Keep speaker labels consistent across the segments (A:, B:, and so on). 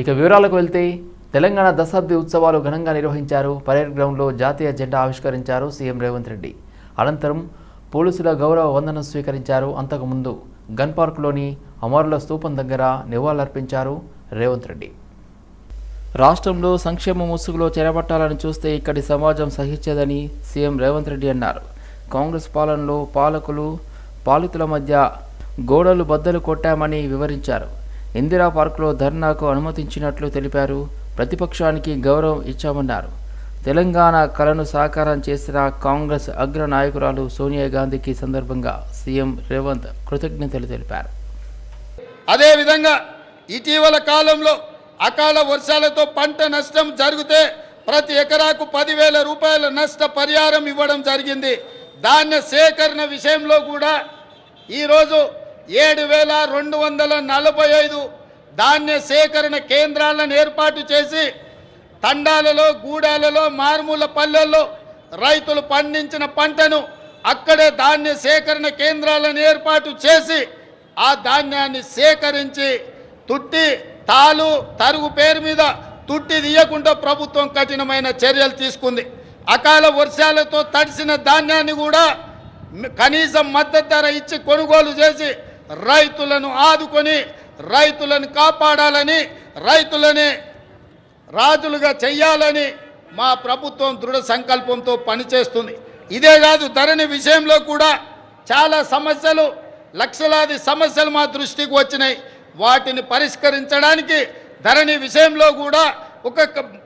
A: ఇక వివరాలకు వెళ్తే తెలంగాణ దశాబ్ది ఉత్సవాలు ఘనంగా నిర్వహించారు పరేడ్ గ్రౌండ్లో జాతీయ జెండా ఆవిష్కరించారు సీఎం రేవంత్ రెడ్డి. అనంతరం పోలీసుల గౌరవ వందనం స్వీకరించారు. అంతకుముందు గన్ పార్కులోని అమరుల స్తూపం దగ్గర నివాళులర్పించారు రేవంత్ రెడ్డి. రాష్ట్రంలో సంక్షేమ ముసుగులో చేరబట్టాలని చూస్తే ఇక్కడి సమాజం సహించదని సీఎం రేవంత్ రెడ్డి అన్నారు. కాంగ్రెస్ పాలనలో పాలకులు పాలితుల మధ్య గోడలు బద్దలు కొట్టామని వివరించారు. ఇందిరా పార్కులో ధర్నాకు అనుమతించినట్లు తెలిపారు. ప్రతిపక్షానికి గౌరవం ఇచ్చామన్నారు. తెలంగాణ కలను సాకారం చేసిన కాంగ్రెస్ అగ్ర నాయకురాలు సోనియా గాంధీకి సందర్భంగా సీఎం రేవంత్ కృతజ్ఞతలు తెలిపారు.
B: అదేవిధంగా ఇటీవల కాలంలో అకాల వర్షాలతో పంట నష్టం జరిగితే ప్రతి ఎకరాకు పదివేల రూపాయల నష్ట పరిహారం ఇవ్వడం జరిగింది. ధాన్య సేకరణ విషయంలో కూడా ఈరోజు ఏడు వేల రెండు వందల నలభై ఐదు ధాన్య సేకరణ కేంద్రాలను ఏర్పాటు చేసి తండాలలో గూడాలలో మారుమూల పల్లెల్లో రైతులు పండించిన పంటను అక్కడే ధాన్య సేకరణ కేంద్రాలను ఏర్పాటు చేసి ఆ ధాన్యాన్ని సేకరించి తుట్టి తాలు తరుగు పేరు మీద తుట్టి తీయకుండా ప్రభుత్వం కఠినమైన చర్యలు తీసుకుంది. అకాల వర్షాలతో తడిసిన ధాన్యాన్ని కూడా కనీసం మద్దతు ధర ఇచ్చి కొనుగోలు చేసి రైతులను ఆదుకొని రైతులను కాపాడాలని రైతులని రాజులుగా చెయ్యాలని మా ప్రభుత్వం దృఢ సంకల్పంతో పనిచేస్తుంది. ఇదే కాదు ధరణి విషయంలో కూడా చాలా సమస్యలు లక్షలాది సమస్యలు మా దృష్టికి వచ్చినాయి. వాటిని పరిష్కరించడానికి ధరణి విషయంలో కూడా ఒక క-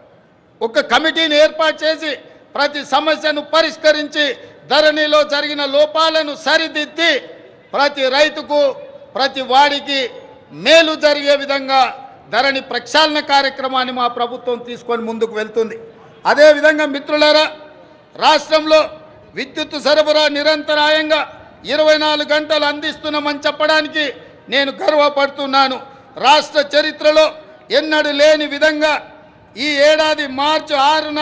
B: ఒక కమిటీని ఏర్పాటు చేసి ప్రతి సమస్యను పరిష్కరించి ధరణిలో జరిగిన లోపాలను సరిదిద్ది ప్రతి రైతుకు ప్రతి వాడికి మేలు జరిగే విధంగా ధరణి ప్రక్షాళన కార్యక్రమాన్ని మా ప్రభుత్వం తీసుకొని ముందుకు వెళ్తుంది. అదేవిధంగా మిత్రులారా రాష్ట్రంలో విద్యుత్ సరఫరా నిరంతరాయంగా ఇరవై నాలుగు గంటలు అందిస్తున్నామని చెప్పడానికి నేను గర్వపడుతున్నాను. రాష్ట్ర చరిత్రలో ఎన్నడూ లేని విధంగా ఈ ఏడాది మార్చి ఆరున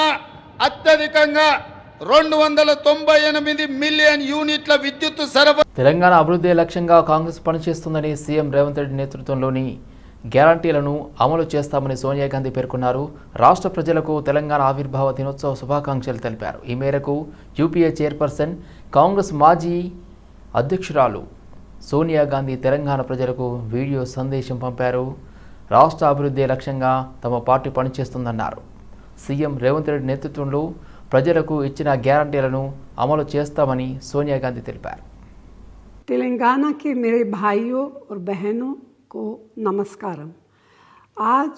B: అత్యధికంగా రెండు వందల తొంభై ఎనిమిది మిలియన్ యూనిట్ల విద్యుత్ సరఫరా
A: తెలంగాణ అభివృద్ధి లక్ష్యంగా కాంగ్రెస్ పనిచేస్తుందని సీఎం రేవంత్ రెడ్డి నేతృత్వంలోని గ్యారంటీలను అమలు చేస్తామని సోనియా గాంధీ పేర్కొన్నారు. రాష్ట్ర ప్రజలకు తెలంగాణ ఆవిర్భావ దినోత్సవ శుభాకాంక్షలు తెలిపారు. ఈ మేరకు యూపీఏ చైర్పర్సన్ కాంగ్రెస్ మాజీ అధ్యక్షురాలు సోనియా గాంధీ తెలంగాణ ప్రజలకు వీడియో సందేశం పంపారు. రాష్ట్ర అభివృద్ధి లక్ష్యంగా తమ పార్టీ పనిచేస్తుందన్నారు. సీఎం రేవంత్ రెడ్డి నేతృత్వంలో ప్రజలకు ఇచ్చిన గ్యారంటీలను అమలు చేస్తామని సోనియా గాంధీ తెలిపారు
C: तेलंगाना के मेरे भाइयों और बहनों को नमस्कारम आज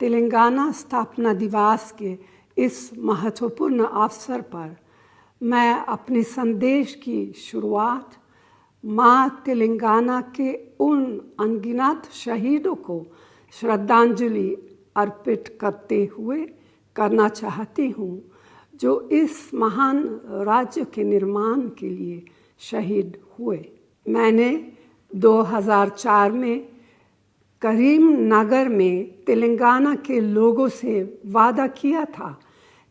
C: तेलंगाना स्थापना दिवस के इस महत्वपूर्ण अवसर पर मैं अपने संदेश की शुरुआत माँ तेलंगाना के उन अनगिनत शहीदों को श्रद्धांजलि अर्पित करते हुए करना चाहती हूँ जो इस महान राज्य के निर्माण के लिए शहीद हुए। मैंने 2004 में करीम नगर में तेलंगाना के लोगों से वादा किया था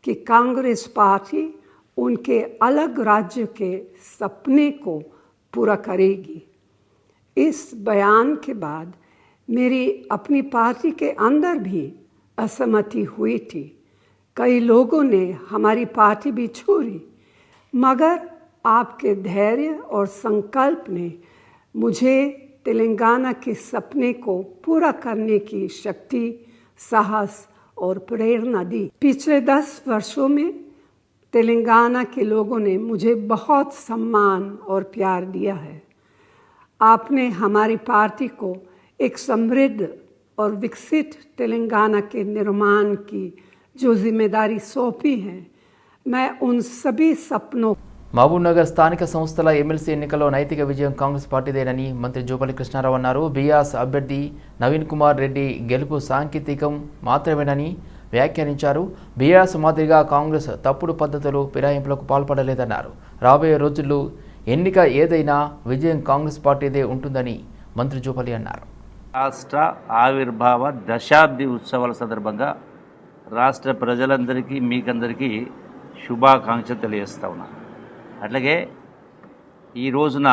C: कि कांग्रेस पार्टी उनके अलग राज्य के सपने को पूरा करेगी। इस बयान के बाद मेरी अपनी पार्टी के अंदर भी असहमति हुई थी। कई लोगों ने हमारी पार्टी भी छोड़ी, मगर आपके धैर्य और संकल्प ने मुझे तेलंगाना के सपने को पूरा करने की शक्ति, साहस और प्रेरणा दी। पिछले दस वर्षों में तेलंगाना के लोगों ने मुझे बहुत सम्मान और प्यार दिया है। आपने हमारी पार्टी को एक समृद्ध और विकसित तेलंगाना के निर्माण की जो जिम्मेदारी सौंपी है मैं उन सभी सपनों
A: మహబూబ్ నగర్ స్థానిక సంస్థల ఎమ్మెల్సీ ఎన్నికల్లో నైతిక విజయం కాంగ్రెస్ పార్టీదేనని మంత్రి జూపల్లి కృష్ణారావు అన్నారు బీఆర్ఎస్ అభ్యర్థి నవీన్ కుమార్ రెడ్డి గెలుపు సాంకేతికం మాత్రమేనని వ్యాఖ్యానించారు బీఆర్ఎస్ మాదిరిగా కాంగ్రెస్ తప్పుడు పద్ధతులు ఫిరాయింపులకు పాల్పడలేదన్నారు రాబోయే రోజుల్లో ఎన్నిక ఏదైనా విజయం కాంగ్రెస్ పార్టీదే ఉంటుందని మంత్రి జూపల్లి అన్నారు
D: రాష్ట్ర ఆవిర్భావ దశాబ్ది ఉత్సవాల సందర్భంగా రాష్ట్ర ప్రజలందరికీ మీకందరికీ శుభాకాంక్ష తెలియజేస్తా ఉన్నాను అట్లాగే ఈ రోజున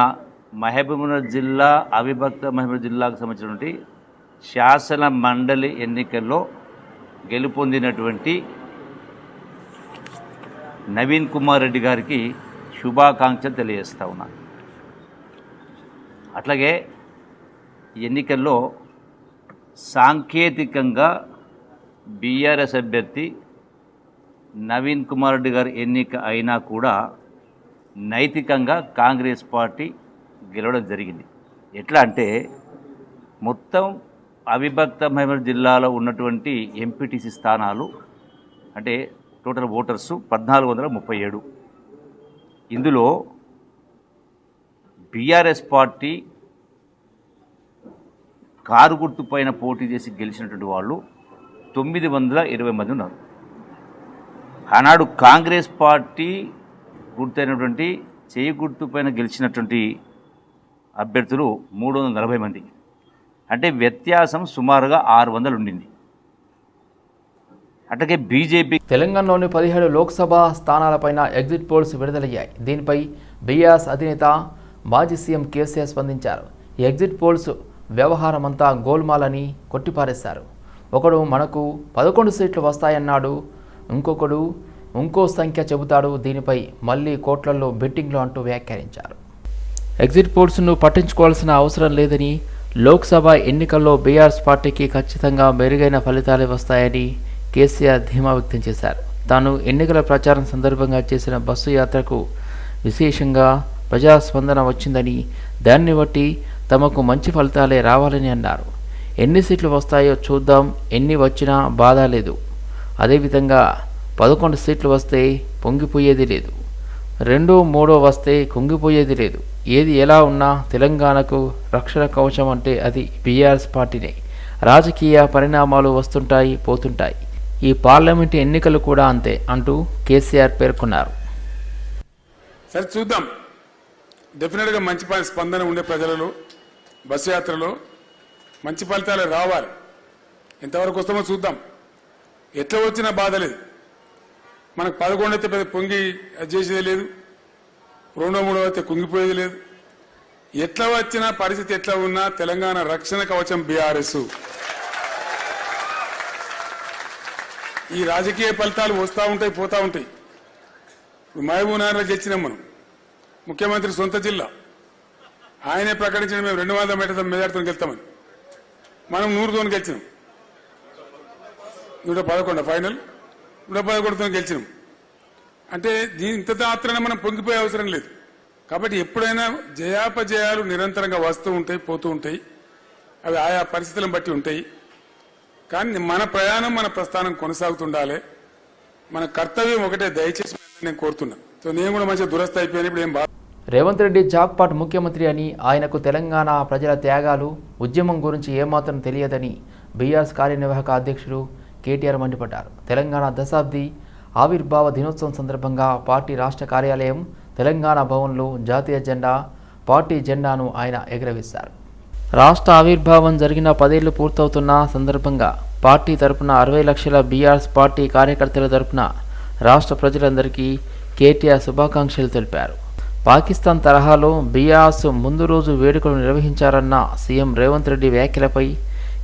D: మహబూబ్నగర్ జిల్లా అవిభక్త మహబూబ్ జిల్లాకు సంబంధించినటువంటి శాసన మండలి ఎన్నికల్లో గెలుపొందినటువంటి నవీన్ కుమార్ రెడ్డి గారికి శుభాకాంక్ష తెలియజేస్తా ఉన్నాను అట్లాగే ఎన్నికల్లో సాంకేతికంగా బీఆర్ఎస్ అభ్యర్థి నవీన్ కుమార్ రెడ్డి గారు ఎన్నిక అయినా కూడా నైతికంగా కాంగ్రెస్ పార్టీ గెలవడం జరిగింది. ఎట్లా అంటే మొత్తం అవిభక్త మహబూబ్ జిల్లాలో ఉన్నటువంటి ఎంపీటీసీ స్థానాలు అంటే టోటల్ ఓటర్సు పద్నాలుగు వందల ముప్పై ఏడు. ఇందులో బీఆర్ఎస్ పార్టీ కారు గుర్తుపైన పోటీ చేసి గెలిచినటువంటి వాళ్ళు తొమ్మిది వందల ఇరవై మంది ఉన్నారు. ఆనాడు కాంగ్రెస్ పార్టీ గుర్తైనటువంటి చేయి గుర్తు పైన గెలిచినటువంటి అభ్యర్థులు మూడు వందల నలభై మంది. అంటే వ్యత్యాసం సుమారుగా ఆరు వందలు ఉండింది అట్లాగే బీజేపీ
A: తెలంగాణలోని పదిహేడు లోక్సభ స్థానాలపైన ఎగ్జిట్ పోల్స్ విడుదలయ్యాయి. దీనిపై బీఆర్ఎస్ అధినేత మాజీ సీఎం కేసీఆర్ స్పందించారు. ఎగ్జిట్ పోల్స్ వ్యవహారమంతా గోల్మాల్ అని కొట్టిపారేశారు. ఒకడు మనకు పదకొండు సీట్లు వస్తాయన్నాడు ఇంకొకడు ఇంకో సంఖ్య చెబుతాడు దీనిపై మళ్ళీ కోట్లలో బెట్టింగ్లు అంటూ వ్యాఖ్యానించారు. ఎగ్జిట్ పోల్స్ను పట్టించుకోవాల్సిన అవసరం లేదని లోక్సభ ఎన్నికల్లో బీఆర్ఎస్ పార్టీకి ఖచ్చితంగా మెరుగైన ఫలితాలే వస్తాయని కేసీఆర్ ధీమా వ్యక్తం చేశారు. తాను ఎన్నికల ప్రచారం సందర్భంగా చేసిన బస్సు యాత్రకు విశేషంగా ప్రజాస్పందన వచ్చిందని దాన్ని బట్టి తమకు మంచి ఫలితాలే రావాలని అన్నారు. ఎన్ని సీట్లు వస్తాయో చూద్దాం ఎన్ని వచ్చినా బాధ లేదు. అదేవిధంగా పదకొండు సీట్లు వస్తే పొంగిపోయేది లేదు. రెండో మూడో వస్తే కుంగిపోయేది లేదు. ఏది ఎలా ఉన్నా తెలంగాణకు రక్షణ కవచం అంటే అది బీఆర్ఎస్ పార్టీనే. రాజకీయ పరిణామాలు వస్తుంటాయి పోతుంటాయి. ఈ పార్లమెంట్ ఎన్నికలు కూడా అంతే అంటూ కేసీఆర్ పేర్కొన్నారు.
E: సరే చూద్దాం. డెఫినెట్గా మంచి స్పందన ఉండే ప్రజలలో బస్సు యాత్రలో మంచి ఫలితాలు రావాలి. ఎంతవరకు వస్తామో చూద్దాం. ఎట్లా వచ్చినా బాధ లేదు. మనకు పదకొండు అయితే పెద్ద పొంగి అది చేసేది లేదు. రెండో మూడో అయితే కుంగిపోయేది లేదు. ఎట్లా వచ్చినా పరిస్థితి ఎట్లా ఉన్నా తెలంగాణ రక్షణ కవచం బీఆర్ఎస్. ఈ రాజకీయ ఫలితాలు వస్తూ ఉంటాయి పోతా ఉంటాయి. ఇప్పుడు మహబూబ్ గెలిచినాం మనం. ముఖ్యమంత్రి సొంత జిల్లా. ఆయనే ప్రకటించిన మేము రెండు వందల మీటర్ల మెజార్టీతో గెలుతామని. మనం నూరుతోని గెలిచినాం. నూట పదకొండు ఫైనల్ నూట పదకొండుతో గెలిచినాం. అంటే దీని ఇంత మాత్రాన మనం పొంగిపోయే అవసరం లేదు. కాబట్టి ఎప్పుడైనా జయాపజయాలు నిరంతరంగా వస్తూ ఉంటాయి పోతూ ఉంటాయి. అవి ఆయా పరిస్థితులను బట్టి ఉంటాయి. కానీ మన ప్రయాణం మన ప్రస్థానం కొనసాగుతుండాలి. మన కర్తవ్యం ఒకటే దయచేసి నేను కోరుతున్నా. సో నేను కూడా మంచిగా దురస్థ అయిపోయాను ఇప్పుడు ఏం బాధ
A: రేవంత్ రెడ్డి జాక్పాట్ ముఖ్యమంత్రి అని ఆయనకు తెలంగాణ ప్రజల త్యాగాలు ఉద్యమం గురించి ఏమాత్రం తెలియదని బీఆర్ఎస్ కార్యనిర్వాహక అధ్యక్షుడు కేటీఆర్ మండిపడ్డారు. తెలంగాణ దశాబ్ది ఆవిర్భావ దినోత్సవం సందర్భంగా పార్టీ రాష్ట్ర కార్యాలయం తెలంగాణ భవన్లో జాతీయ జెండా పార్టీ జెండాను ఆయన ఎగురవేశారు. రాష్ట్ర ఆవిర్భావం జరిగిన పదేళ్ళు పూర్తవుతున్న సందర్భంగా పార్టీ తరపున అరవై లక్షల బీఆర్ఎస్ పార్టీ కార్యకర్తల తరపున రాష్ట్ర ప్రజలందరికీ కేటీఆర్ శుభాకాంక్షలు తెలిపారు. పాకిస్తాన్ తరహాలో బియాస్ ముందు రోజు వేడుకలు నిర్వహించారన్న సీఎం రేవంత్ రెడ్డి వ్యాఖ్యలపై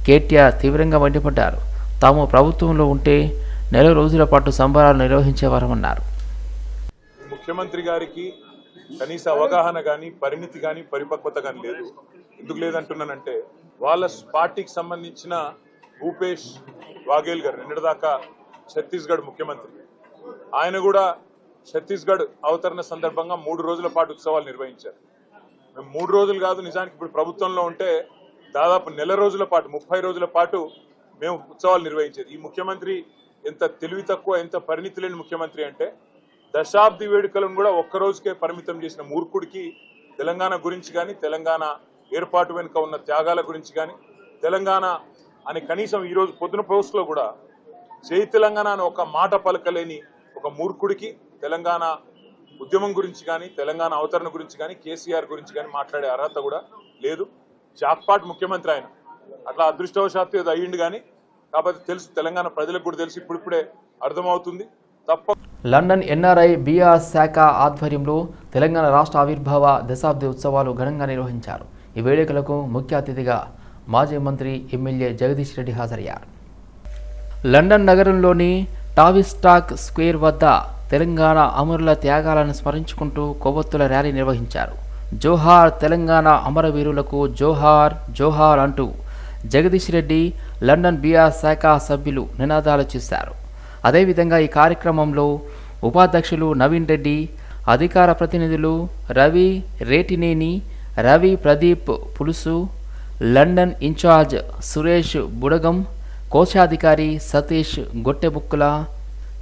A: కేటీఆర్ తీవ్రంగా మండిపడ్డారు. తాము ప్రభుత్వంలో ఉంటే నెల రోజుల పాటు సంబరాలు నిర్వహించేవారమన్నారు.
F: ముఖ్యమంత్రి గారికి కనీస అవగాహన కానీ పరిణితి కానీ పరిపక్వత కానీ లేదు. ఎందుకు లేదంటున్నానంటే వాళ్ళ పార్టీకి సంబంధించిన భూపేష్ వాఘేల్ గారు నిన్నటిదాకా ఛత్తీస్గఢ్ ముఖ్యమంత్రి. ఆయన కూడా ఛత్తీస్గఢ్ అవతరణ సందర్భంగా మూడు రోజుల పాటు ఉత్సవాలు నిర్వహించారు. మేము మూడు రోజులు కాదు నిజానికి ఇప్పుడు ప్రభుత్వంలో ఉంటే దాదాపు నెల రోజుల పాటు ముప్పై రోజుల పాటు మేము ఉత్సవాలు నిర్వహించేది. ఈ ముఖ్యమంత్రి ఎంత తెలివి తక్కువ ఎంత పరిణితి లేని ముఖ్యమంత్రి అంటే దశాబ్ది వేడుకలను కూడా ఒక్క రోజుకే పరిమితం చేసిన మూర్ఖుడికి తెలంగాణ గురించి కానీ తెలంగాణ ఏర్పాటు వెనుక ఉన్న త్యాగాల గురించి కానీ తెలంగాణ అని కనీసం ఈరోజు పొద్దున పోస్ట్లో కూడా జై తెలంగాణ అని ఒక మాట పలకలేని ఒక మూర్ఖుడికి తెలంగాణ ఉద్యమం గురించి కానీ తెలంగాణ అవతరణ గురించి కానీ కేసీఆర్ గురించి కానీ మాట్లాడే అర్హత కూడా లేదు. జాక్పాట్ ముఖ్యమంత్రి ఆయన. అట్లా అదృష్టవశాత్తు ఏదో అయ్యిండు కానీ కాకపోతే తెలుసు తెలంగాణ ప్రజలకు కూడా తెలుసు ఇప్పుడిప్పుడే అర్థమవుతుంది. తప్ప
A: లండన్ ఎన్ఆర్ఐ బీఆర్ శాఖ ఆధ్వర్యంలో తెలంగాణ రాష్ట్ర ఆవిర్భావ దశాబ్ది ఉత్సవాలు ఘనంగా నిర్వహించారు. ఈ వేడుకలకు ముఖ్య అతిథిగా మాజీ మంత్రి ఎమ్మెల్యే జగదీష్ రెడ్డి హాజరయ్యారు. లండన్ నగరంలోని టావిస్టాక్ స్క్వేర్ వద్ద తెలంగాణ అమరుల త్యాగాలను స్మరించుకుంటూ కొవ్వొత్తుల ర్యాలీ నిర్వహించారు. జోహార్ తెలంగాణ అమరవీరులకు జోహార్ జోహార్ అంటూ జగదీష్ రెడ్డి లండన్ బీఆర్ శాఖ సభ్యులు నినాదాలు చేశారు. అదేవిధంగా ఈ కార్యక్రమంలో ఉపాధ్యక్షులు నవీన్ రెడ్డి అధికార ప్రతినిధులు రవి రేటినేని రవి ప్రదీప్ పులుసు లండన్ ఇన్ఛార్జ్ సురేష్ బుడగం కోశాధికారి సతీష్ గొట్టెబుక్కుల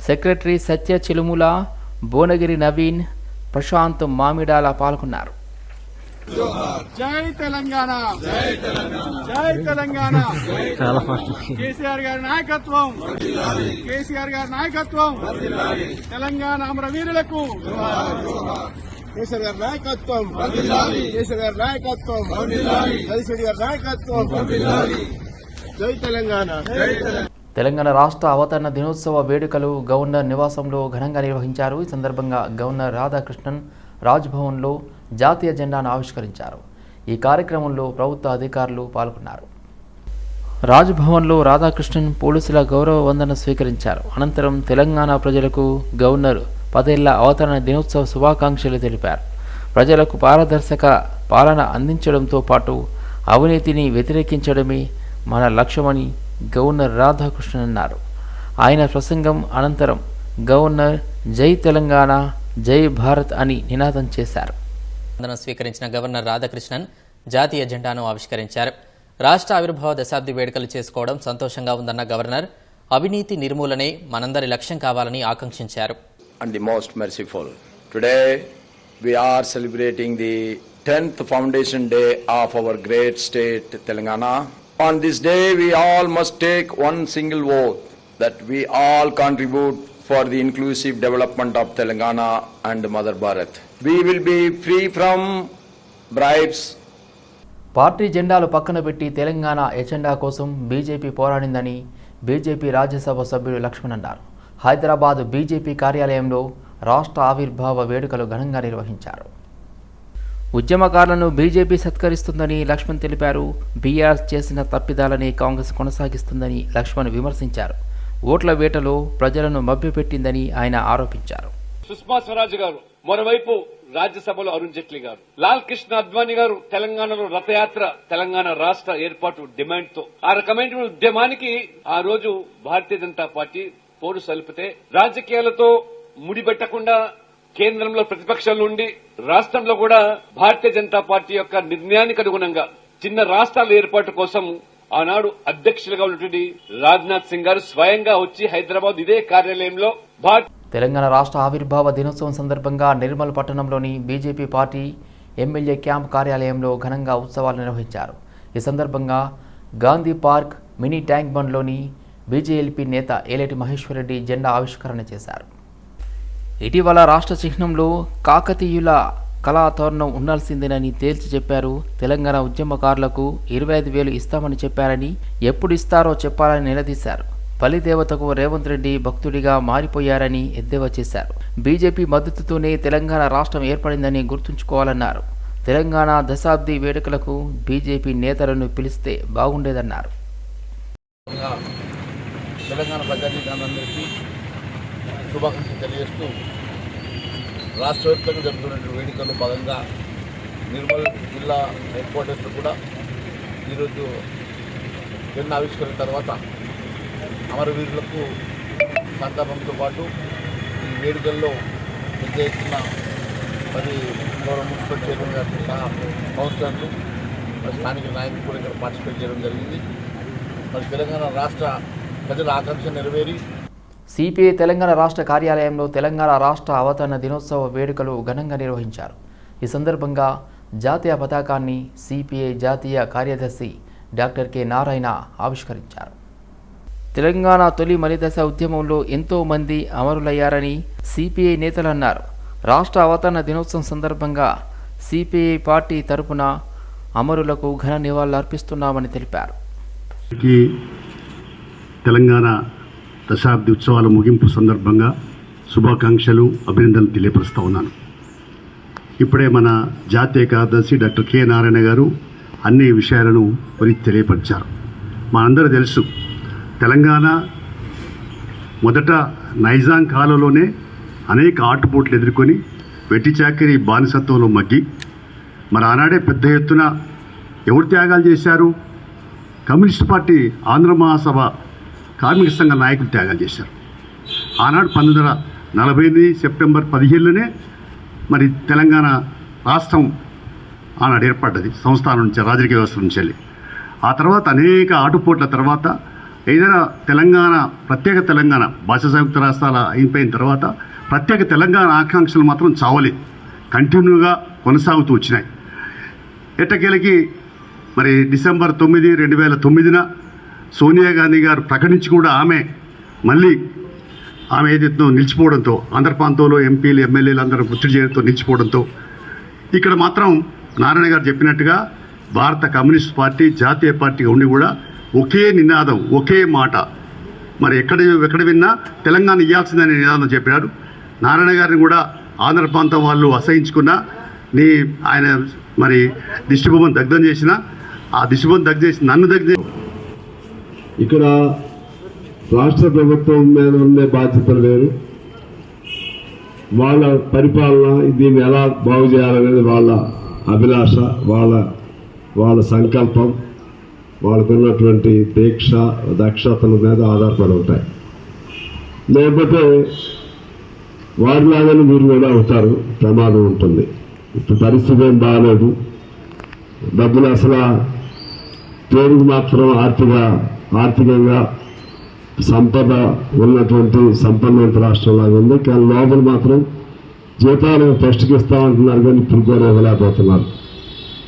A: సెక్రటరీ సత్య చిలుముల భువనగిరి నవీన్ ప్రశాంత్ మామిడాల పాల్గొన్నారు.
G: జై తెలంగాణ. జై తెలంగాణ. జై తెలంగాణ కేసీఆర్ గారి నాయకత్వం. కేసీఆర్ గారి నాయకత్వం. తెలంగాణ అమరవీరులకు. కేసీఆర్ గారి నాయకత్వం. కేసీఆర్ గారి నాయకత్వం. హరిశెడ్డి గారి నాయకత్వం. జై తెలంగాణ.
A: తెలంగాణ రాష్ట్ర అవతరణ దినోత్సవ వేడుకలు గవర్నర్ నివాసంలో ఘనంగా నిర్వహించారు. ఈ సందర్భంగా గవర్నర్ రాధాకృష్ణన్ రాజ్భవన్లో జాతీయ జెండాను ఆవిష్కరించారు. ఈ కార్యక్రమంలో ప్రభుత్వ అధికారులు పాల్గొన్నారు. రాజ్భవన్లో రాధాకృష్ణన్ పోలీసుల గౌరవ వందన స్వీకరించారు. అనంతరం తెలంగాణ ప్రజలకు గవర్నర్ పదేళ్ళ అవతరణ దినోత్సవ శుభాకాంక్షలు తెలిపారు. ప్రజలకు పారదర్శక పాలన అందించడంతో పాటు అవినీతిని వ్యతిరేకించడమే మన లక్ష్యమని గవర్నర్ రాధాకృష్ణన్ అన్నారు ఆయన ప్రసంగం అనంతరం గవర్నర్ జై తెలంగాణ జై భారత్ అని నినాదం చేశారు
H: స్వీకరించిన గవర్నర్ రాధాకృష్ణన్ జాతీయ జెండాను ఆవిష్కరించారు రాష్ట్ర ఆవిర్భావ దశాబ్ది వేడుకలు చేసుకోవడం సంతోషంగా ఉందన్న గవర్నర్ అవినీతి నిర్మూలనే మనందరి లక్ష్యం కావాలని ఆకాంక్షించారు
I: and the most merciful. Today, we are celebrating the 10th foundation day of our great state, Telangana. On this day, we all must take one single oath that we all contribute for the inclusive development of Telangana and Mother Bharat. We will be free from bribes,
A: party జెండాలు పక్కన పెట్టి Telangana agenda కోసం BJP పోరాడిందని BJP Rajya Sabha సభ్యుడు లక్ష్మణ్ అన్నారు Hyderabad BJP కార్యాలయంలో రాష్ట్ర ఆవిర్భావ వేడుకలు ఘనంగా నిర్వహించారు ఉద్యమకారులను బీజేపీ సత్కరిస్తుందని లక్ష్మణ్ తెలిపారు. బీఆర్ చేసిన తప్పిదాలని కాంగ్రెస్ కొనసాగిస్తుందని లక్ష్మణ్ విమర్శించారు. ఓట్ల వేటలో ప్రజలను మభ్యపెట్టిందని ఆయన ఆరోపించారు.
J: సుష్మా స్వరాజ్ గారు మరోవైపు రాజ్యసభలో అరుణ్ జైట్లీ గారు లాల్ కృష్ణ అద్వానీ గారు తెలంగాణలో రథయాత్ర తెలంగాణ రాష్ట్ర ఏర్పాటు డిమాండ్తో ఆ రకమైన ఉద్యమానికి ఆ రోజు భారతీయ జనతా పార్టీ పోరు సలిపితే రాజకీయాలతో ముడిపెట్టకుండా కేంద్రంలో ప్రతిపక్షం నుండి రాష్ట్రంలో కూడా భారతీయ జనతా పార్టీ యొక్క నిర్ణయానికి అనుగుణంగా చిన్న రాష్ట్రాల ఏర్పాటు కోసం ఆనాడు అధ్యక్షులుగా ఉన్నటువంటి రాజ్నాథ్ సింగ్ గారు స్వయంగా వచ్చి హైదరాబాద్ ఇదే కార్యాలయంలో
A: తెలంగాణ రాష్ట్ర ఆవిర్భావ దినోత్సవం సందర్భంగా నిర్మల్ పట్టణంలోని బీజేపీ పార్టీ ఎమ్మెల్యే క్యాంప్ కార్యాలయంలో ఘనంగా ఉత్సవాలు నిర్వహించారు. ఈ సందర్భంగా గాంధీ పార్క్ మినీ ట్యాంక్ బండ్లోని బీజేఎల్పీ నేత ఏలేటి మహేశ్వరరెడ్డి జెండా ఆవిష్కరణ చేశారు. ఇటీవల రాష్ట్ర చిహ్నంలో కాకతీయుల కళాతోరణం ఉండాల్సిందేనని తేల్చి చెప్పారు. తెలంగాణ ఉద్యమకారులకు ఇరవై ఐదు వేలు ఇస్తామని చెప్పారని ఎప్పుడు ఇస్తారో చెప్పాలని నిలదీశారు. బలిదేవతకు రేవంత్ రెడ్డి భక్తుడిగా మారిపోయారని ఎద్దేవా చేశారు. బీజేపీ మద్దతుతోనే తెలంగాణ రాష్ట్రం ఏర్పడిందని గుర్తుంచుకోవాలన్నారు. తెలంగాణ దశాబ్ది వేడుకలకు బీజేపీ నేతలను పిలిస్తే బాగుండేదన్నారు.
B: తెలంగాణ శుభాకాంక్షలు తెలియజేస్తూ రాష్ట్ర వ్యాప్తంగా జరుగుతున్న వేడుకల్లో భాగంగా నిర్మల్ జిల్లా హెడ్ క్వార్టర్స్లో కూడా ఈరోజు జెండా ఆవిష్కరణ తర్వాత అమరవీరులకు సంతాపంతో పాటు ఈ వేడుకల్లో పెద్ద ఎత్తున మరి గౌరవ మున్సిపల్ చైర్మన్ గారితో సహా కౌన్సిలర్లు మరి స్థానిక నాయకులు కూడా ఇక్కడ పార్టిసిపేట్ చేయడం జరిగింది. మరి తెలంగాణ రాష్ట్ర ప్రజల ఆకాంక్ష నెరవేరి
A: సిపిఐ తెలంగాణ రాష్ట్ర కార్యాలయంలో తెలంగాణ రాష్ట్ర అవతరణ దినోత్సవ వేడుకలు ఘనంగా నిర్వహించారు. ఈ సందర్భంగా జాతీయ పతాకాన్ని సిపిఐ జాతీయ కార్యదర్శి డాక్టర్ కె నారాయణ ఆవిష్కరించారు. తెలంగాణ తొలి మలిదశ ఉద్యమంలో ఎంతో మంది అమరులయ్యారని సిపిఐ నేతలు అన్నారు. రాష్ట్ర అవతరణ దినోత్సవం సందర్భంగా సిపిఐ పార్టీ తరపున అమరులకు ఘన నివాళులు అర్పిస్తున్నామని
K: తెలిపారు తెలంగాణ దశాబ్ది ఉత్సవాల ముగింపు సందర్భంగా శుభాకాంక్షలు అభినందనలు తెలియపరుస్తూ ఉన్నాను. ఇప్పుడే మన జాతీయ కార్యదర్శి డాక్టర్ కె నారాయణ గారు అన్ని విషయాలను మరి తెలియపరిచారు. మనందరూ తెలుసు తెలంగాణ మొదట నైజాం కాలంలోనే అనేక ఆటుపోట్లు ఎదుర్కొని వెట్టి చాకరి బానిసత్వంలో మగ్గి మరి ఆనాడే పెద్ద ఎత్తున ఎవరు త్యాగాలు చేశారు? కమ్యూనిస్ట్ పార్టీ ఆంధ్ర మహాసభ కార్మిక సంఘ నాయకులు త్యాగాలు చేశారు. ఆనాడు పంతొమ్మిది వందల నలభై ఎనిమిది సెప్టెంబర్ పదిహేనులోనే మరి తెలంగాణ రాష్ట్రం ఆనాడు ఏర్పడ్డది. సంస్థానం నుంచి రాజకీయ వ్యవస్థ నుంచి వెళ్ళి. ఆ తర్వాత అనేక ఆటుపోట్ల తర్వాత ఏదైనా తెలంగాణ ప్రత్యేక తెలంగాణ భాషా సంయుక్త రాష్ట్రాల అయిపోయిన తర్వాత ప్రత్యేక తెలంగాణ ఆకాంక్షలు మాత్రం చావలేదు. కంటిన్యూగా కొనసాగుతూ వచ్చినాయి. ఎట్టకేలకి మరి డిసెంబర్ తొమ్మిది రెండు వేల తొమ్మిదిన సోనియా గాంధీ గారు ప్రకటించి కూడా ఆమె మళ్ళీ ఆమె ఏదైతే నిలిచిపోవడంతో ఆంధ్ర ప్రాంతంలో ఎంపీలు ఎమ్మెల్యేలు అందరూ ఒత్తిడి చేయడంతో నిలిచిపోవడంతో ఇక్కడ మాత్రం నారాయణ గారు చెప్పినట్టుగా భారత కమ్యూనిస్ట్ పార్టీ జాతీయ పార్టీగా ఉండి కూడా ఒకే నినాదం ఒకే మాట. మరి ఎక్కడ ఎక్కడ విన్నా తెలంగాణ ఇవ్వాల్సిందనే నినాదం చెప్పారు. నారాయణ గారిని కూడా ఆంధ్ర ప్రాంతం వాళ్ళు అసహించుకున్న నీ ఆయన మరి దిష్టిబొమ్మను దగ్ధం చేసిన ఆ దిష్టిబొమ్మను దగ్ధ చేసి నన్ను దగ్ధ
L: ఇక్కడ రాష్ట్ర ప్రభుత్వం మీద ఉండే బాధ్యతలు వేరు. వాళ్ళ పరిపాలన దీన్ని ఎలా బాగు చేయాలనేది వాళ్ళ అభిలాష వాళ్ళ వాళ్ళ సంకల్పం వాళ్ళకున్నటువంటి దీక్ష దక్షతల మీద ఆధారపడి ఉంటాయి. లేకపోతే వారిలాగానే మీరు కూడా అవుతారు ప్రమాదం ఉంటుంది. ఇప్పుడు పరిస్థితి ఏం బాగాలేదు డబ్బులు అసలు పేరుకు మాత్రం ఆర్థిక ఆర్థికంగా సంపద ఉన్నటువంటి సంపన్నత రాష్ట్రంలాగా ఉంది. కానీ లోపల మాత్రం జీతాలు ఫస్ట్కి ఇస్తామంటున్నారు కానీ ఇప్పుడు కూడా ఇవ్వలేకపోతున్నారు.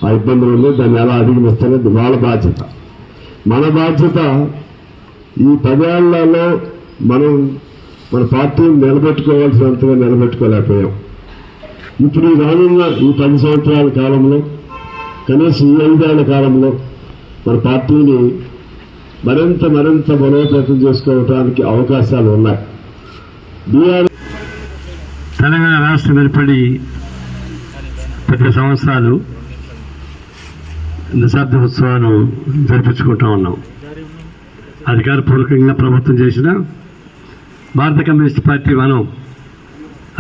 L: ఆ ఇబ్బందులు ఉంది దాన్ని ఎలా అధిగమిస్తారో వాళ్ళ బాధ్యత. మన బాధ్యత ఈ పదేళ్ళలో మనం మన పార్టీని నిలబెట్టుకోవాల్సినంతగా నిలబెట్టుకోలేకపోయాం. ఇప్పుడు ఈ రానున్న ఈ పది సంవత్సరాల కాలంలో కనీసం ఈ ఐదేళ్ళ కాలంలో మన పార్టీని మరింత మరింత బలోపేతం చేసుకోవడానికి అవకాశాలు ఉన్నాయి. బీఆర్
K: తెలంగాణ రాష్ట్రం ఏర్పడి పది సంవత్సరాలు దశాబ్ద ఉత్సవాలు జరిపించుకుంటా ఉన్నాం. అధికారపూర్వకంగా ప్రభుత్వం చేసిన భారత కమ్యూనిస్ట్ పార్టీ మనం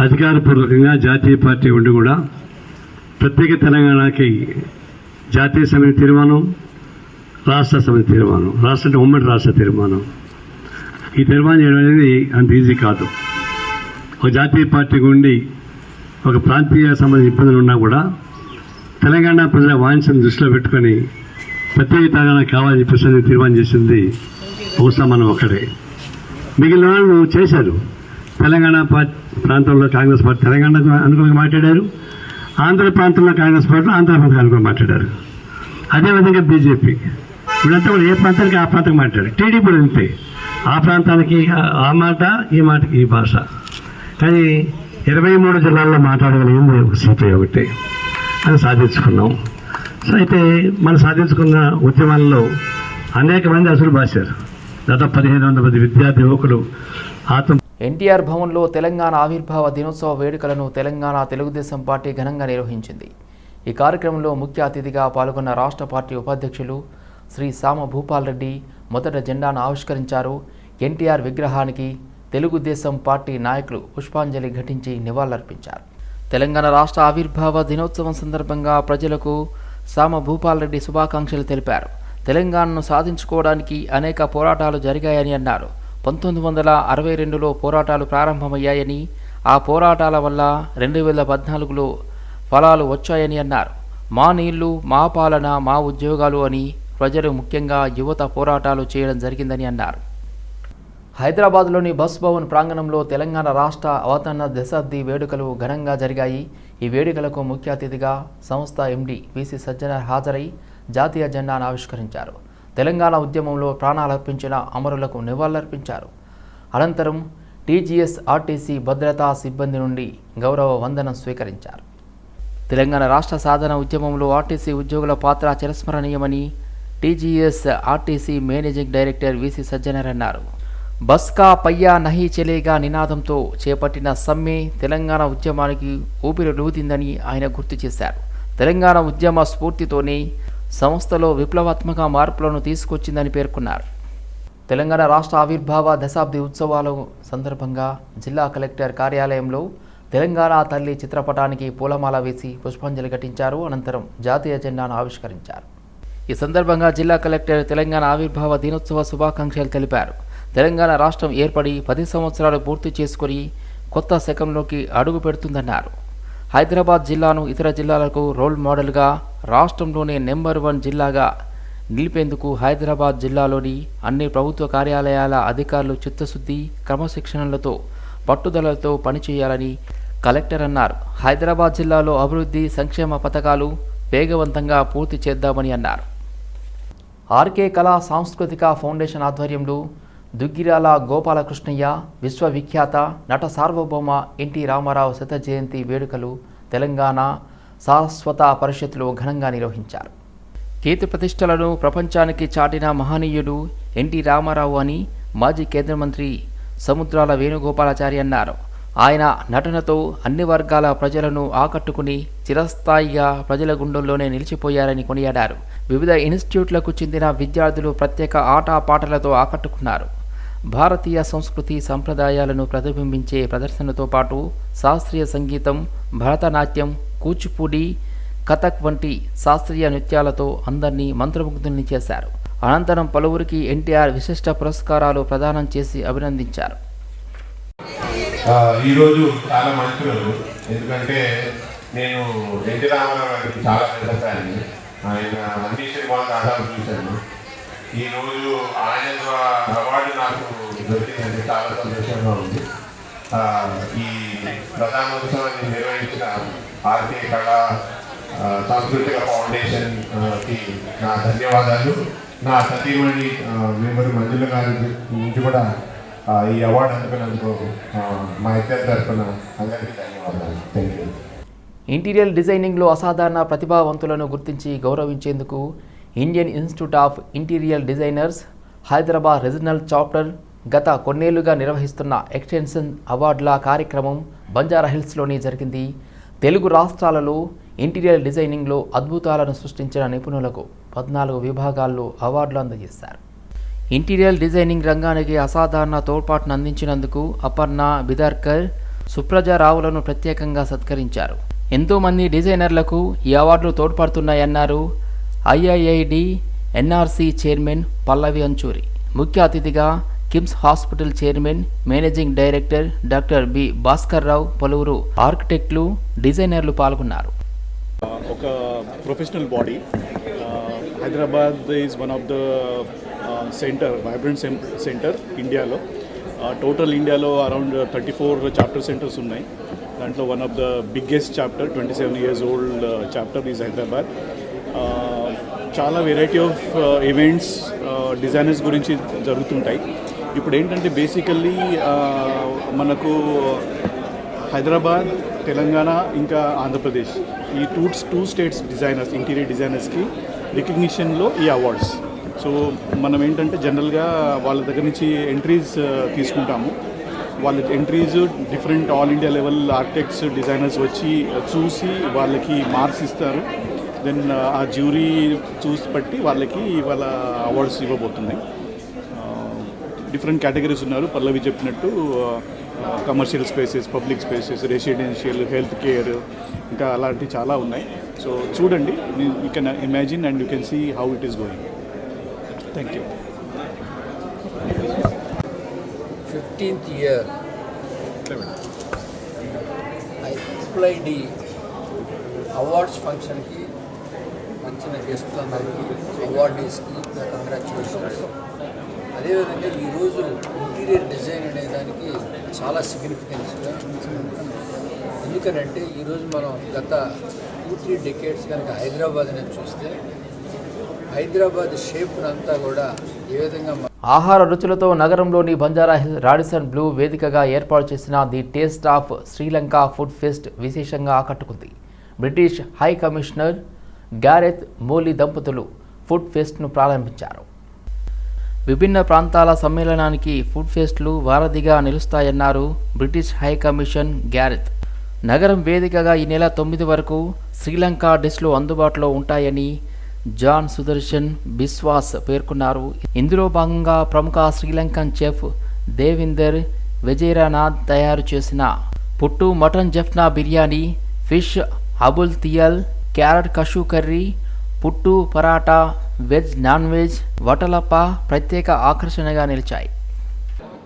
K: అధికారపూర్వకంగా జాతీయ పార్టీ ఉండి కూడా ప్రత్యేక తెలంగాణకి జాతీయ సమితి తీర్మానం రాష్ట్ర సమితి తీర్మానం. రాష్ట్ర అంటే ఉమ్మడి రాష్ట్ర తీర్మానం. ఈ తీర్మానం చేయడం అనేది అంత ఈజీ కాదు. ఒక జాతీయ పార్టీకి ఉండి ఒక ప్రాంతీయ సంబంధించిన ఇబ్బందులు ఉన్నా కూడా తెలంగాణ ప్రజల వాంఛను దృష్టిలో పెట్టుకొని ప్రత్యేక తెలంగాణ కావాలని చెప్పేసి తీర్మానం చేసింది బహుశా మనం ఒక్కడే మిగిలిన వాళ్ళు చేశారు. తెలంగాణ పార్టీ ప్రాంతంలో కాంగ్రెస్ పార్టీ తెలంగాణకు అనుకూలంగా మాట్లాడారు. ఆంధ్ర ప్రాంతంలో కాంగ్రెస్ పార్టీ ఆంధ్ర ప్రాంతానికి అనుకూలంగా మాట్లాడారు. అదేవిధంగా బీజేపీ. వీళ్ళంతా కూడా ఏ ప్రాంతానికి ఆ ప్రాంతానికి మాట్లాడారు టీడీపీ కూడా ఆ ప్రాంతానికి ఆ- మాట ఈ మాటకి ఈ భాష. కానీ ఇరవై మూడు జిల్లాల్లో మాట్లాడగలిగింది ఒక సీపీ ఒకటి. అది సాధించుకున్నాం. సో అయితే మనం సాధించుకున్న ఉద్యమాల్లో అనేక మంది అసలు భాషారు దాదాపు పదిహేను వందల మంది విద్యార్థి యువకులు ఆత్మ
A: ఎన్టీఆర్ భవన్లో తెలంగాణ ఆవిర్భావ దినోత్సవ వేడుకలను తెలంగాణ తెలుగుదేశం పార్టీ ఘనంగా నిర్వహించింది. ఈ కార్యక్రమంలో ముఖ్య అతిథిగా పాల్గొన్న రాష్ట్ర పార్టీ ఉపాధ్యక్షులు శ్రీ సామ భూపాల్ రెడ్డి మొదట జెండాను ఆవిష్కరించారు. ఎన్టీఆర్ విగ్రహానికి తెలుగుదేశం పార్టీ నాయకులు పుష్పాంజలి ఘటించి నివాళులర్పించారు. తెలంగాణ రాష్ట్ర ఆవిర్భావ దినోత్సవం సందర్భంగా ప్రజలకు సామ భూపాల్ రెడ్డి శుభాకాంక్షలు తెలిపారు. తెలంగాణను సాధించుకోవడానికి అనేక పోరాటాలు జరిగాయని అన్నారు. పంతొమ్మిది వందల అరవై రెండులో పోరాటాలు ప్రారంభమయ్యాయని ఆ పోరాటాల వల్ల రెండు వేల పద్నాలుగులో ఫలాలు వచ్చాయని అన్నారు. మా నీళ్ళు మా పాలన మా ఉద్యోగాలు అని ప్రజలు ముఖ్యంగా యువత పోరాటాలు చేయడం జరిగిందని అన్నారు. హైదరాబాద్లోని బస్ భవన్ ప్రాంగణంలో తెలంగాణ రాష్ట్ర అవతరణ దశాబ్ది వేడుకలు ఘనంగా జరిగాయి. ఈ వేడుకలకు ముఖ్య అతిథిగా సంస్థ ఎండి విసి సజ్జన హాజరై జాతీయ జెండాను ఆవిష్కరించారు. తెలంగాణ ఉద్యమంలో ప్రాణాలర్పించిన అమరులకు నివాళులర్పించారు. అనంతరం టీజీఎస్ ఆర్టీసీ భద్రతా సిబ్బంది నుండి గౌరవ వందనం స్వీకరించారు. తెలంగాణ రాష్ట్ర సాధన ఉద్యమంలో ఆర్టీసీ ఉద్యోగుల పాత్ర చిరస్మరణీయమని TGS RTC managing director VC Sajjanar అన్నారు. బస్కా పయ్యా నహి చెలేగా నినాదంతో చేపట్టిన సమ్మె తెలంగాణ ఉద్యమానికి ఊపిరి లూదిందని ఆయన గుర్తు చేశారు. తెలంగాణ ఉద్యమ స్ఫూర్తితోనే సంస్థలో విప్లవాత్మక మార్పులను తీసుకొచ్చిందని పేర్కొన్నారు. తెలంగాణ రాష్ట్ర ఆవిర్భావ దశాబ్ది ఉత్సవాల సందర్భంగా జిల్లా కలెక్టర్ కార్యాలయంలో తెలంగాణ తల్లి చిత్రపటానికి పూలమాల వేసి పుష్పాంజలి ఘటించారు. అనంతరం జాతీయ జెండాను ఆవిష్కరించారు. ఈ సందర్భంగా జిల్లా కలెక్టర్ తెలంగాణ ఆవిర్భావ దినోత్సవ శుభాకాంక్షలు తెలిపారు. తెలంగాణ రాష్ట్రం ఏర్పడి పది సంవత్సరాలు పూర్తి చేసుకుని కొత్త శకంలోకి అడుగు పెడుతుందన్నారు. హైదరాబాద్ జిల్లాను ఇతర జిల్లాలకు రోల్ మోడల్గా రాష్ట్రంలోనే నెంబర్ వన్ జిల్లాగా నిలిపేందుకు హైదరాబాద్ జిల్లాలోని అన్ని ప్రభుత్వ కార్యాలయాల అధికారులు చిత్తశుద్ధి క్రమశిక్షణలతో పట్టుదలతో పనిచేయాలని కలెక్టర్ అన్నారు. హైదరాబాద్ జిల్లాలో అభివృద్ధి సంక్షేమ పథకాలు వేగవంతంగా పూర్తి చేద్దామని అన్నారు. ఆర్కే కళా సాంస్కృతిక ఫౌండేషన్ ఆధ్వర్యంలో దుగ్గిరాల గోపాలకృష్ణయ్య విశ్వవిఖ్యాత నట సార్వభౌమ ఎన్టీ రామారావు శత జయంతి వేడుకలు తెలంగాణ శాశ్వత పరిషత్లో ఘనంగా నిర్వహించారు. కీర్తి ప్రతిష్టలను ప్రపంచానికి చాటిన మహనీయుడు ఎన్టీ రామారావు అని మాజీ కేంద్ర మంత్రి సముద్రాల వేణుగోపాలాచారి అన్నారు. ఆయన నటనతో అన్ని వర్గాల ప్రజలను ఆకట్టుకుని చిరస్థాయిగా ప్రజల గుండెల్లోనే నిలిచిపోయారని కొనియాడారు. వివిధ ఇన్స్టిట్యూట్లకు చెందిన విద్యార్థులు ప్రత్యేక ఆటపాటలతో ఆకట్టుకున్నారు. భారతీయ సంస్కృతి సంప్రదాయాలను ప్రతిబింబించే ప్రదర్శనతో పాటు శాస్త్రీయ సంగీతం భరతనాట్యం కూచిపూడి కథక్ వంటి శాస్త్రీయ నృత్యాలతో అందరినీ మంత్రముగ్ధుల్ని చేశారు. అనంతరం పలువురికి ఎన్టీఆర్ విశిష్ట పురస్కారాలు ప్రదానం చేసి అభినందించారు.
M: ఈరోజు చాలా మంచి ఎందుకంటే నేను ఎన్టీ రామారావు గారికి చాలా పెద్ద ఆయన అన్ని సినిమాలు దాదాపు చూశాను ఈరోజు ఆయన అవార్డు నాకు దొరికిందంటే చాలా సంతోషంగా ఉంది. ఈ ప్రధానోత్సవాన్ని నిర్వహించిన ఆర్కే కళా సాంస్కృతిక ఫౌండేషన్కి నా ధన్యవాదాలు. నా సతీమణి మెంబర్ మంజుల గారి నుంచి కూడా ఈ అవార్డు అందుకున్నందుకు మా ఇద్దరి తరఫున అందరికీ ధన్యవాదాలు. థ్యాంక్ యూ
A: ఇంటీరియర్ డిజైనింగ్లో అసాధారణ ప్రతిభావంతులను గుర్తించి గౌరవించేందుకు Indian Institute of Interior Designers Hyderabad regional chapter గత కొన్నేళ్ళుగా నిర్వహిస్తున్న ఎక్స్టెన్షన్ అవార్డుల కార్యక్రమం బంజారాహిల్స్లోనే జరిగింది. తెలుగు రాష్ట్రాలలో ఇంటీరియర్ డిజైనింగ్లో అద్భుతాలను సృష్టించిన నిపుణులకు పద్నాలుగు విభాగాల్లో అవార్డులు అందజేశారు. ఇంటీరియర్ డిజైనింగ్ రంగానికి అసాధారణ తోడ్పాటును అందించినందుకు అపర్ణ బిదార్కర్ సుప్రజారావులను ప్రత్యేకంగా సత్కరించారు. ఎంతోమంది డిజైనర్లకు ఈ అవార్డులు తోడ్పడుతున్నాయన్నారు ఐఐఐడి ఎన్ఆర్సి చైర్మన్ పల్లవి అంచూరి. ముఖ్య అతిథిగా KIMS hospital chairman managing director doctor B Bhaskar Rao పలువురు ఆర్కిటెక్టులు డిజైనర్లు పాల్గొన్నారు.
N: ఒక professional body. Hyderabad is one of the centre vibrant centre ఇండియాలో. టోటల్ ఇండియాలో around thirty four chapter centres ఉన్నాయి. దాంట్లో one of the biggest chapter twenty seven years old chapter is Hyderabad చాలా వెరైటీ ఆఫ్ ఈవెంట్స్ డిజైనర్స్ గురించి జరుగుతుంటాయి. ఇప్పుడు ఏంటంటే basically uh, మనకు హైదరాబాద్ తెలంగాణ ఇంకా ఆంధ్రప్రదేశ్ ఈ two two states designers interior డిజైనర్స్కి రికగ్నిషన్లో ఈ అవార్డ్స్ సో మనం ఏంటంటే జనరల్గా వాళ్ళ దగ్గర నుంచి ఎంట్రీస్ uh, తీసుకుంటాము. వాళ్ళ entries different all India level architects designers వచ్చి చూసి వాళ్ళకి మార్క్స్ ఇస్తారు. దెన్ ఆ జ్యూరీ చూసి బట్టి వాళ్ళకి వాళ్ళ అవార్డ్స్ ఇవ్వబోతున్నాయి. డిఫరెంట్ కేటగిరీస్ ఉన్నారు. పల్లవి చెప్పినట్టు commercial spaces public spaces residential health care ఇంకా అలాంటివి చాలా ఉన్నాయి. సో చూడండి you can imagine and you can see how it is going thank you
O: fifteenth year ID awards ఫంక్షన్కి వచ్చిన గెస్ట్లందరికీ అవార్డీస్కి కంగ్రాచులేషన్స్ అదేవిధంగా ఈరోజు ఇంటీరియర్ డిజైన్ అనే దానికి చాలా సిగ్నిఫికెన్స్గా ఎందుకనంటే ఈరోజు మనం గత టూ త్రీ డెకేడ్స్ కనుక హైదరాబాద్ అనేది చూస్తే హైదరాబాద్ షేప్ అంతా కూడా ఏ విధంగా
A: ఆహార రుచులతో నగరంలోని బంజారా హిల్ రాడిసన్ బ్లూ వేదికగా ఏర్పాటు చేసిన the taste of Sri Lanka food fest విశేషంగా ఆకట్టుకుంది. British high commissioner Gareth Molly దంపతులు ఫుడ్ ఫెస్ట్ను ప్రారంభించారు. విభిన్న ప్రాంతాల సమ్మేళనానికి ఫుడ్ ఫెస్ట్లు వారధిగా నిలుస్తాయన్నారు బ్రిటిష్ హై కమిషన్ గ్యారెత్. నగరం వేదికగా ఈ నెల తొమ్మిది వరకు శ్రీలంక డిష్లు అందుబాటులో ఉంటాయని జాన్ సుదర్శన్ బిశ్వాస్ పేర్కొన్నారు. ఇందులో భాగంగా ప్రముఖ శ్రీలంకన్ చెఫ్ దేవిందర్ విజయరానాథ్ తయారు చేసిన puttu mutton Jaffna biryani fish ambul thiyal carrot cashew curry puttu paratha veg non veg watalappan ప్రత్యేక ఆకర్షణగా నిలిచాయి.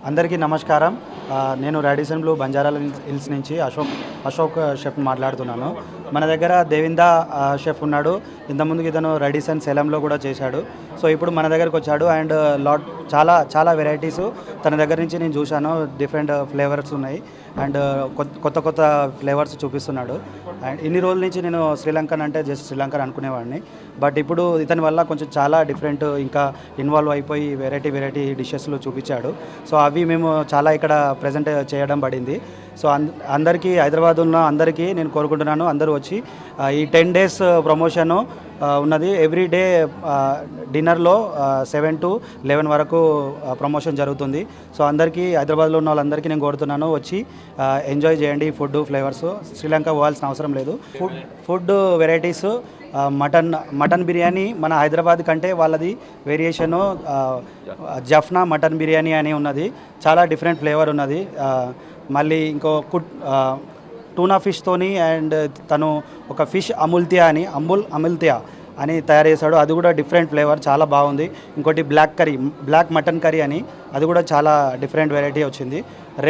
P: అందరికీ నమస్కారం. నేను రాడిసన్ బ్లూ బంజారా హిల్స్- నుంచి అశోక్ అశోక్ షెఫ్ మాట్లాడుతున్నాను. మన దగ్గర దేవిందా షెఫ్ ఉన్నాడు. ఇంతకుముందుకు ఇతను రాడిసన్ సెలంలో కూడా చేశాడు. సో ఇప్పుడు మన దగ్గరకు వచ్చాడు. అండ్ లాట్ చాలా చాలా వెరైటీస్. తన దగ్గర నుంచి నేను చూశాను. డిఫరెంట్ ఫ్లేవర్స్ ఉన్నాయి. అండ్ కొత్త కొత్త కొత్త ఫ్లేవర్స్ చూపిస్తున్నాడు. అండ్ ఇన్ని రోజుల నుంచి నేను శ్రీలంకన్ అంటే జస్ట్ శ్రీలంకన్ అనుకునేవాడిని. బట్ ఇప్పుడు ఇతని వల్ల కొంచెం చాలా డిఫరెంట్ ఇంకా ఇన్వాల్వ్ అయిపోయి వెరైటీ వెరైటీ డిషెస్లు చూపించాడు. సో అవి మేము చాలా ఇక్కడ ప్రజెంట్ చేయడం పడింది. సో అంద అందరికీ హైదరాబాద్ ఉన్న అందరికీ నేను కోరుకుంటున్నాను. అందరూ వచ్చి ఈ టెన్ డేస్ ప్రమోషను ఉన్నది ఎవ్రీ డే డిన్నర్లో సెవెన్ టు లెవెన్ వరకు ప్రమోషన్ జరుగుతుంది. సో అందరికీ హైదరాబాద్లో ఉన్న వాళ్ళందరికీ నేను కోరుతున్నాను వచ్చి ఎంజాయ్ చేయండి ఫుడ్ ఫ్లేవర్స్. శ్రీలంక పోవాల్సిన అవసరం లేదు. Food food varieties mutton mutton biryani మన హైదరాబాద్ కంటే వాళ్ళది వేరియేషను జఫ్నా మటన్ బిర్యానీ అని ఉన్నది. చాలా డిఫరెంట్ ఫ్లేవర్ ఉన్నది. మళ్ళీ ఇంకో కుట్ టూనా ఫిష్తోని అండ్ తను ఒక ఫిష్ అముల్తియా అని అముల్ అముల్తియా అని తయారు చేశాడు. అది కూడా డిఫరెంట్ ఫ్లేవర్ చాలా బాగుంది. ఇంకోటి black curry black mutton curry అని అది కూడా చాలా డిఫరెంట్ వెరైటీ వచ్చింది.